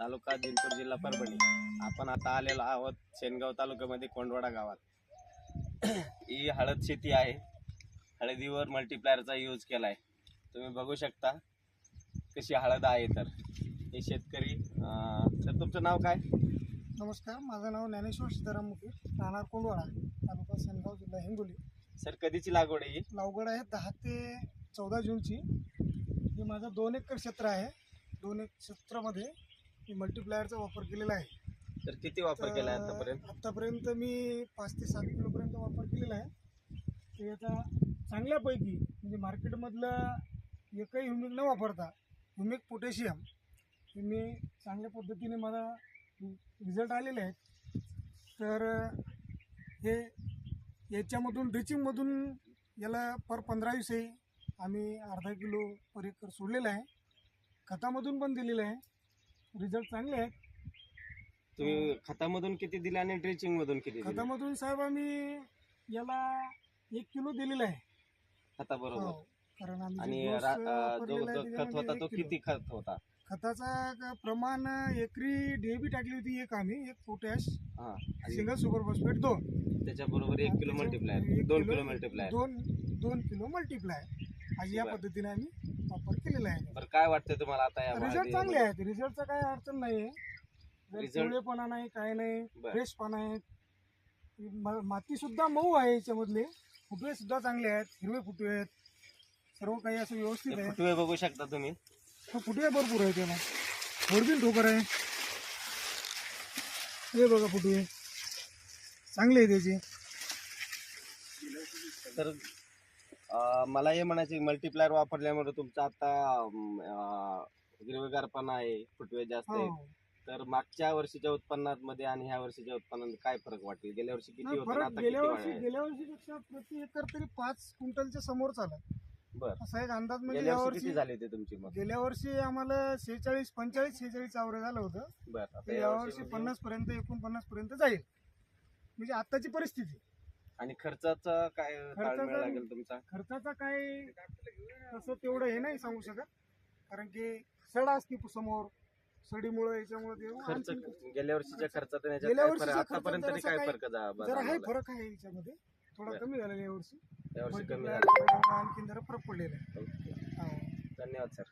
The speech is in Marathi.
तालुका जिंतूर जिल्हा परभणी. आपण आता आलेलो आहोत शेनगाव तालुक्यामध्ये कोंडवाडा गावात. ही हळद शेती आहे. हळदीवर मल्टीप्लायरचा यूज केला आहे तुम्ही बघू शकता कशी हळद आहे तर. हे शेतकरी तर तुमचं नाव काय? नमस्कार माझं नाव ज्ञानेश्वर सीताराम मुके राहणार कोंडवाडा तालुका सेनगाव जिल्हा हिंगोली. सर कधीची लागवड आहे ही? लागवड आहे दहा ते चौदा जूनची. हे माझं दोन एकर क्षेत्र आहे. दोन एक क्षेत्रामध्ये मी मल्टीप्लायरचा वापर केलेला आहे. तर किती वापर केला आहे आतापर्यंत? आत्तापर्यंत मी पाच ते सात किलोपर्यंत वापर केलेला आहे. ते आता चांगल्यापैकी म्हणजे मार्केटमधलं एकही ह्युमिक न वापरता ह्युमिक पोटॅशियम हे मी चांगल्या पद्धतीने मला रिझल्ट आलेले आहेत. तर हे याच्यामधून ड्रिचिंगमधून याला पर पंधरा दिवसाई आम्ही अर्धा किलो पर एकर सोडलेलं आहे. खतामधून पण दिलेलं आहे. रिझल्ट चांगले आहेत. तुम्ही खतामधून किती दिले आणि ड्रिचिंग मधून किती दिले? खतामधून साहेब आम्ही याला एक किलो दिलेला आहे. खताबरोबर हो. कारण आम्ही आणि जे रा- डोस अं, वापरलेला जो आहे जो खत त्याच्यामध्ये होता तो किलो. किती खत होता? खताचा क- प्रमाण एकरी डीएबी टाकली होती एक आम्ही एक पोटॅश हा आणि सिंगल सुपर फॉस्फेट दोन. त्याच्याबरोबर एक किलो मल्टीप्लायर एक दोन किलो- मल्टीप्लायर दोन दोन किलो मल्टीप्लाय आज या बरं. पद्धतीने आम्ही वापर केलेला आहे. बरं काय वाटतं तुम्हाला आता या रिझल्ट? चांगले आहेत. रिझल्टचा काही अडचण नाही Result- पिवळेपणा नाही काय नाही बरं. फ्रेश पाना आहेत म- माती सुद्धा मऊ आहे याच्यामधले. फुटवे सुद्धा चांगले आहेत. हिरवे फुटवे आहेत. सर्व काही असं व्यवस्थित आहे. फुटवे बघू शकता तुम्ही. तो फुटवे भरपूर आहे त्याला थोडबिन ठोकर आहे. हे बघा फुटवे. चांगले आहे त्याचे तर मला हे म्हणायचे मल्टीप्लायर वापरल्यामुळे तुमचं आता हिरवेगारपणा आहे फुटवे जास्त आहे हो. तर मागच्या वर्षीच्या उत्पन्नात मध्ये आणि ह्या वर्षीच्या उत्पन्नात काय फरक वाटेल? गेल्या वर्षी किती होतं आता गेल्या वर्षी? गेल्या वर्षीपेक्षा प्रति एकर तरी पाच क्विंटलच्या समोर चालत. बरं. असा एक अंदाज म्हणजे गेल्या या वर्षी किती झाले ते तुमची मग? गेल्या वर्षी आम्हाला शेहेचाळीस पंचेचाळीस शेहेचाळीस आवरे झालं होतं. बरं आता या यावर्षी वर्षी म्हणजे- पन्नास पर्यंत एकोणपन्नास पर्यंत जाईल. म्हणजे आताची परिस्थिती. आणि खर्चाचा काय ताळमेळ लागेल तुमचा? खर्चाचा काय तसं तेवढं हे नाही सांगू शकत. कारण की सडा असते समोर. सडीमुळे याच्यामुळे ते खर्च आणखीन गेल्या वर्षीच्या खर्चात आणि याच्यात काय फरक? वर्षीच्या आतापर्यंत खर्चात तरी काय फरक जा- जरा आहे जाणवला? फरक आहे याच्यामध्ये. थोडा बरं. कमी झालेला यावर्षी या वर्षी कमी झालं. आणखीन जरा फरक पडलेला आहे. ओके. हो. धन्यवाद सर.